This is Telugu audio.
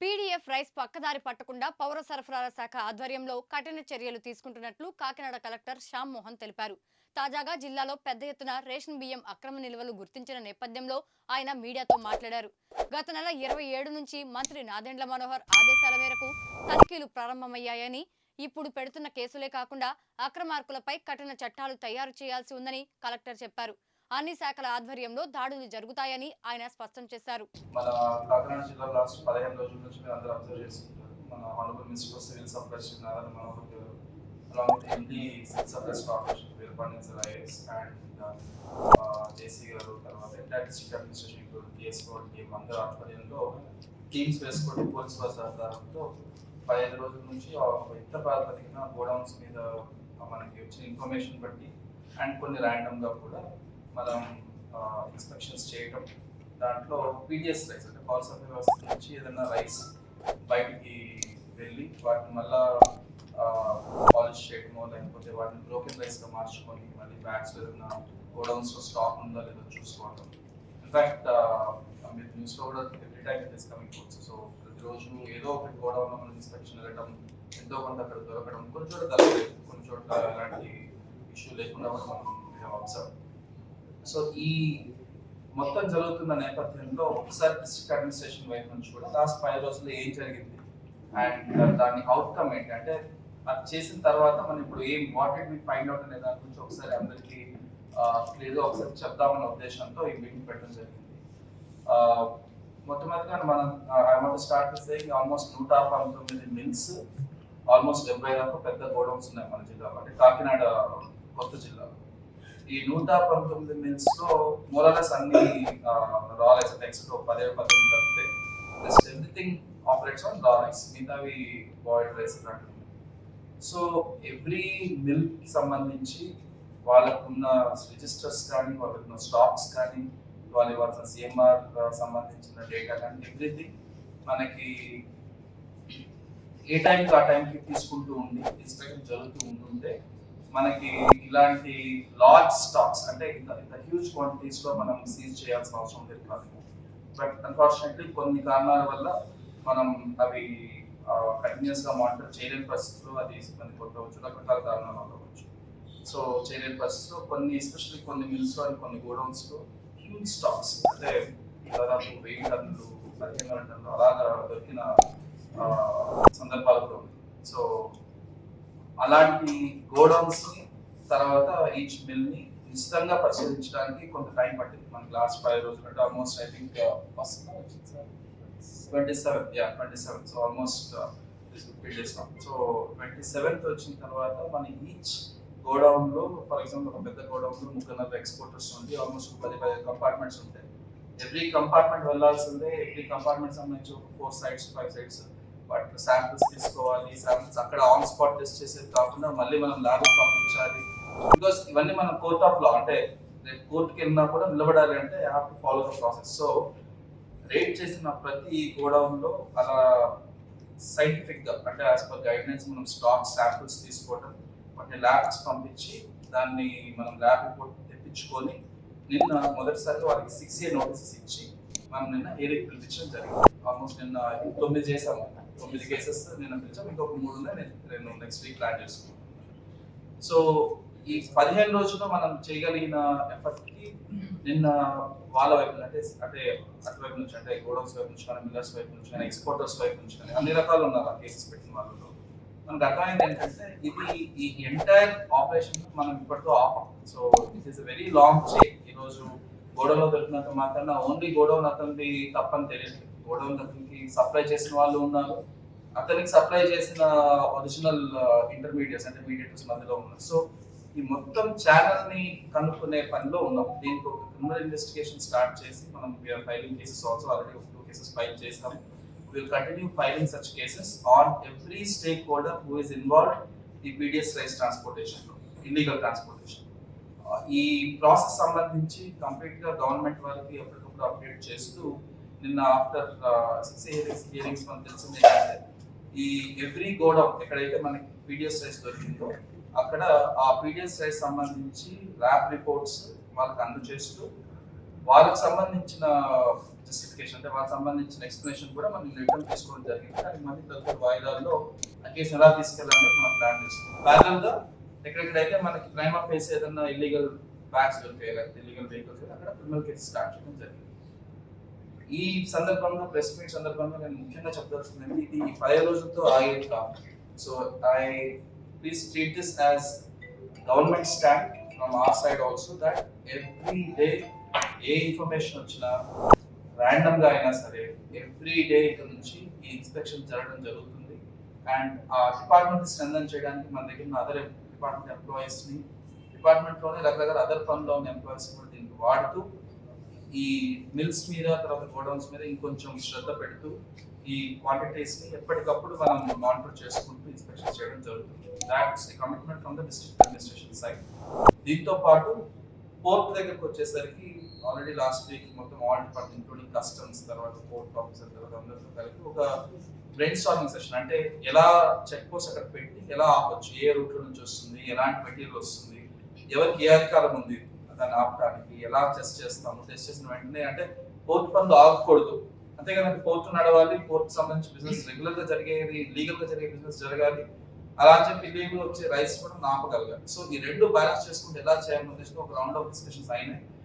పీడీఎఫ్ రైస్ పక్కదారి పట్టకుండా పౌర సరఫరాల శాఖ ఆధ్వర్యంలో కఠిన చర్యలు తీసుకుంటున్నట్లు కాకినాడ కలెక్టర్ శ్యామ్ మోహన్ తెలిపారు. తాజాగా జిల్లాలో పెద్ద ఎత్తున రేషన్ బియ్యం అక్రమ నిల్వలు గుర్తించిన నేపథ్యంలో ఆయన మీడియాతో మాట్లాడారు. గత నెల ఇరవై ఏడు నుంచి మంత్రి నాదెండ్ల మనోహర్ ఆదేశాల మేరకు తనిఖీలు ప్రారంభమయ్యాయని ఇప్పుడు పెడుతున్న కేసులే కాకుండా అక్రమార్కులపై కఠిన చట్టాలు తయారు చేయాల్సి ఉందని కలెక్టర్ చెప్పారు. అన్ని శాఖల ఆధ్వర్యంలో దాడులు జరుగుతాయని ఆయన స్పష్టం చేశారు. మన కాకినాడ జిల్లా లాస్ట్ పదిహేను రోజుల నుంచి మీరు అందరూ అబ్జర్వ్ చేస్తుంటారు. మన honourable minister civil supplies Narayana Manohar garu along MD civil supplies corporation Veerapandyam sir IAS and JC garu తర్వాత entire district administration include TSO team అందరూ ఆధ్వర్యంలో టీమ్స్ వేసుకొని పోలీస్ బస్ ఆధారంతో పదిహేను రోజుల నుంచి ఎంత యుద్ధ ప్రాతిపదికన గోడౌన్స్ మీద మనకి వచ్చిన ఇన్ఫర్మేషన్ బట్టి అండ్ కొన్ని ర్యాండమ్గా కూడా మనం ఇన్స్పెక్షన్స్ చేయటం. దాంట్లో పీడిఎస్ రైస్ అంటే పవర్ సప్లై వ్యవస్థ నుంచి ఏదైనా రైస్ బయటికి వెళ్ళి వాటిని మళ్ళా పాలిష్ చేయడమో లేకపోతే వాటిని బ్రోకెన్ రైస్గా మార్చుకొని మళ్ళీ బ్యాగ్స్ ఏదైనా గోడౌన్స్లో స్టాక్ ఉందా లేదో చూసుకోవడం ఇన్ఫ్యాక్ట్ మీరు న్యూస్లో కూడా every time it is coming foods so ప్రతిరోజు ఏదో ఒకటి గోడౌన్లో మనం ఇన్స్పెక్షన్ వెళ్ళడం ఎంతో కొంత అక్కడ దొరకడం కొన్ని చోట్ల దొరకలేదు కొన్ని చోట్ల ఎలాంటి ఇష్యూ లేకుండా కూడా మనం అబ్జర్వ్ సో ఈ మొత్తం జరుగుతున్న నేపథ్యంలో ఒకసారి డిస్ట్రిక్ట్ అడ్మినిస్ట్రేషన్ వైపు నుంచి కూడా లాస్ట్ ఫైవ్ రోజుల్లో ఏం జరిగింది? అండ్ దాని అవుట్కమ్ ఏంటంటే అది చేసిన తర్వాత మనం ఇప్పుడు ఏం వాట్ మీ ఫైండ్ అవుట్ అనే దాని గురించి ఒకసారి అందరికీ క్లియర్గా ఒకసారి చెప్దామనే ఉద్దేశంతో ఈ మీటింగ్ పెట్టడం జరిగింది. మొట్టమొదటిగా మనం I want start saying almost నూట పంతొమ్మిది మిల్స్ ఆల్మోస్ట్ డెబ్బై దాకా పెద్ద గోడౌన్స్ ఉన్నాయి మన జిల్లాలో. అంటే కాకినాడ కొత్త జిల్లాలో. ఈ నూట పంతొమ్మిది మిల్స్లో మోరలెస్ అన్ని రా రైస్ నెక్స్ట్ పదే పద్దెనిమిది తప్పితే just everything operates on raw rice మిగతావి బాయిల్డ్ రైస్ లాంటివి సో ఎవ్రీ మిల్క్ సంబంధించి వాళ్ళకున్న రిజిస్టర్స్ కానీ వాళ్ళకున్న స్టాక్స్ కానీ వాళ్ళు ఇవ్వాల్సిన సిఎంఆర్ సంబంధించిన డేటా కానీ ఎవ్రీథింగ్ మనకి ఏ టైంకి ఆ టైంకి తీసుకుంటూ ఉండి ఇన్స్పెక్షన్ జరుగుతూ ఉంటుంటే మనకి ఇలాంటి లార్జ్ స్టాక్స్ అంటే ఇంత ఇంత హ్యూజ్ క్వాంటిటీస్లో మనం సీజ్ చేయాల్సిన అవసరం లేదు కాదు బట్ అన్ఫార్చునేట్లీ కొన్ని కారణాల వల్ల మనం అవి కంటిన్యూస్గా మానిటర్ చేయలేని పరిస్థితుల్లో అది మనకి కొట్టవచ్చు రకరకాల కారణాల వల్ల సో చేయలేని పరిస్థితుల్లో కొన్ని ఎస్పెషల్లీ కొన్ని మిల్స్లో కొన్ని గోడౌన్స్లో హ్యూజ్ స్టాక్స్ అంటే దాదాపు వెయ్యి టన్నులు పదిహేను టన్నులు అలాగా దొరికిన సందర్భాలు కూడా ఉంది సో అలాంటి గోడౌన్స్ని తర్వాత ఈచ్ మిల్ని నిశ్చితంగా పరిశీలించడానికి కొంత టైం పట్టింది. మనకి లాస్ట్ ఫైవ్ రోజులు అంటే almost I think twenty seven ya twenty seven so almost days so twenty seventh వచ్చిన తర్వాత మన ఈచ్ గోడౌన్లో ఫర్ ఎగ్జాంపుల్ ఒక పెద్ద గోడౌన్లో ముగ్గురు నలభై ఎక్స్పోర్టర్స్ ఉంది ఆల్మోస్ట్ పది పది కంపార్ట్మెంట్స్ ఉంటాయి. ఎవ్రీ కంపార్ట్మెంట్ వెళ్ళాల్సిందే ఎవ్రీ కంపార్ట్మెంట్ సంబంధించి ఒక ఫోర్ సైడ్స్ ఫైవ్ సైడ్స్ వాటిలో శాంపిల్స్ తీసుకోవాలి శాంపిల్స్ అక్కడ ఆన్ స్పాట్ టెస్ట్ చేసేది కాకుండా మళ్ళీ మనం ల్యాబ్ పంపించాలి. బికాస్ ఇవన్నీ మనం కోర్ట్ ఆఫ్ లా అంటే రేపు కోర్టుకి వెళ్ళినా కూడా నిలబడాలి అంటే I have to follow the process so rate చేసిన ప్రతి గోడౌన్లో అలా సైంటిఫిక్గా అంటే యాజ్ పర్ గైడ్లైన్స్ మనం స్టాక్ శాంపిల్స్ తీసుకోవడం వాటిని ల్యాబ్స్ పంపించి దాన్ని మనం ల్యాబ్ రిపోర్ట్ తెప్పించుకొని నిన్న మొదటిసారి వాళ్ళకి సిక్స్ ఇయర్ నోటీసెస్ ఇచ్చి మనం నిన్న ఏరియా పిలిపించడం జరిగింది. ఆల్మోస్ట్ నిన్న తొమ్మిది చేసాము తొమ్మిది కేసెస్ నేను పిలిచాం ఇంకొక మూడు ఉన్నాయి నేను- నెక్స్ట్ వీక్ ప్లాన్ చేసుకున్నాను సో ఈ పదిహేను రోజుల్లో మనం చేయగలిగిన ఎఫర్ట్కి నిన్న వాళ్ళ వైపు అంటే అంటే అటువైపు నుంచి అంటే గోడౌన్స్ వైపు నుంచి కానీ మిల్లర్స్ వైపు నుంచి కానీ ఎక్స్పోర్టర్స్ వైపు నుంచి కానీ అన్ని రకాలు ఉన్నారు ఆ కేసెస్ పెట్టిన వాళ్ళలో. మనకు అర్థమైంది ఏంటంటే ఇది ఈ ఎంటైర్ ఆపరేషన్ మనం ఇప్పటితో ఆపం. So it is very long చే ఈరోజు గోడౌన్లో దొరికినంత మాత్రాన ఓన్లీ గోడౌన్ అతనిది తప్పని తెలియదు. గోడౌన్ అతనికి సప్లై చేసిన వాళ్ళు ఉన్నారు. అతనికి సప్లై చేసిన uh, ఒరిజినల్ ఇంటర్మీడియట్స్ uh, అంటే మీడియేటర్స్ మధ్యలో ఉన్నారు. సో ఈ మొత్తం ఛానల్ని కనుక్కునే పనిలో ఉన్నాం. దీనికి ఒక క్రిమినల్ ఇన్వెస్టిగేషన్ స్టార్ట్ చేసి మనం ఫైలింగ్ కేసెస్ ఆల్సో ఆల్రెడీ ఒక టూ కేసెస్ ఫైల్ చేస్తాం will continue filing such cases on every stakeholder who is involved ఈ PDS rice transportation illegal transportation ఈ ప్రాసెస్ సంబంధించి కంప్లీట్గా గవర్నమెంట్ వారికి ఎప్పటికప్పుడు అప్డేట్ చేస్తూ నిన్న ఆఫ్టర్ సిక్స్ హియరింగ్స్ హియరింగ్స్ మనకు తెలిసింది ఏంటంటే ఈ ఎవ్రీ గోడౌన్ ఎక్కడైతే మనకి పీడిఎస్ రైస్ దొరికిందో అక్కడ ఆ పీడిఎస్ రైస్ సంబంధించి ల్యాబ్ రిపోర్ట్స్ వాళ్ళకి అందజేస్తూ వాళ్ళకి సంబంధించిన జస్టిఫికేషన్ అంటే వాళ్ళకి సంబంధించిన ఎక్స్ప్లెనేషన్ కూడా మనం రిటర్న్ తీసుకోవడం జరిగింది. కానీ మళ్ళీ తదుపరి వాయిదాల్లో ఆ కేసు ఎలా తీసుకెళ్ళాలని మనం ప్లాన్ చేస్తున్నాం ప్యారల్గా ఎక్కడెక్కడైతే మనకి క్రైమ్ ఆఫ్ ఫేస్ ఏదైనా ఇల్లీగల్ బ్యాగ్స్ దొరికాయి లేకపోతే ఇల్లీగల్ వెహికల్స్ అక్కడ క్రిమినల్ కేసు స్టార్ట్ చేయడం జరిగింది. ఈ సందర్భంగా ప్రెస్ మీట్ సందర్భంగా నేను ముఖ్యంగా చెప్పదలుచుకున్నది ఇది ఈ పది రోజులతో ఆగేది కాదు. So I please treat this as government stand from our side also that every day a information వచ్చినా ర్యాండమ్గా అయినా సరే ఎవ్రీ డే ఇక్కడ నుంచి ఈ ఇన్స్పెక్షన్ జరగడం జరుగుతుంది. అండ్ ఆ డిపార్ట్మెంట్ స్ట్రెంగ్ చేయడానికి మన దగ్గర ఉన్న అదర్ డిపార్ట్మెంట్ ఎంప్లాయీస్ని డిపార్ట్మెంట్లోనే రకరకాల అదర్ ఫండ్లో ఉన్న ఎంప్లాయీస్ కూడా దీనికి వాడుతూ ఈ మిల్స్ మీద తర్వాత గోడౌన్స్ మీద ఇంకొంచెం శ్రద్ధ పెడుతూ ఈ క్వాంటిటీస్ని ఎప్పటికప్పుడు మనం మానిటర్ చేసుకుంటూ ఇన్స్పెక్షన్ చేయడం జరుగుతుంది. That's commitment from the district administration side దీంతో పాటు పోర్ట్ దగ్గరకు వచ్చేసరికి ఆల్రెడీ లాస్ట్ వీక్ మొత్తం ఆల్ డిపార్ట్మెంట్ ఇంక్లూడింగ్ కస్టమ్స్ తర్వాత పోర్ట్ ఆఫీసర్ తర్వాత అందరితో కలిపి ఒక బ్రెయిన్ స్టార్మింగ్ సెషన్ అంటే ఎలా చెక్ పోస్ట్ అక్కడ పెట్టి ఎలా ఆపొచ్చు ఏ రూట్ నుంచి వస్తుంది ఎలాంటి మెటీరియల్ వస్తుంది ఎవరికి ఏ అధికారం ఉంది దాన్ని ఆపడానికి ఎలా టెస్ట్ చేస్తాము టెస్ట్ చేసిన వెంటనే అంటే కోర్టు పనులు ఆగకూడదు. అంతేకాదండి కోర్టు నడవాలి కోర్టు సంబంధించి బిజినెస్ రెగ్యులర్గా జరిగేది లీగల్గా జరిగే బిజినెస్ జరగాలి. అలా అని చెప్పి లీగల్ వచ్చే రైట్స్ కూడా ఆపగలగాలి సో ఈ రెండు బ్యాలెన్స్ చేసుకుంటే ఎలా చేయాలనే ఒక రౌండ్ ఆఫ్ డిస్కషన్స్ అయినాయి.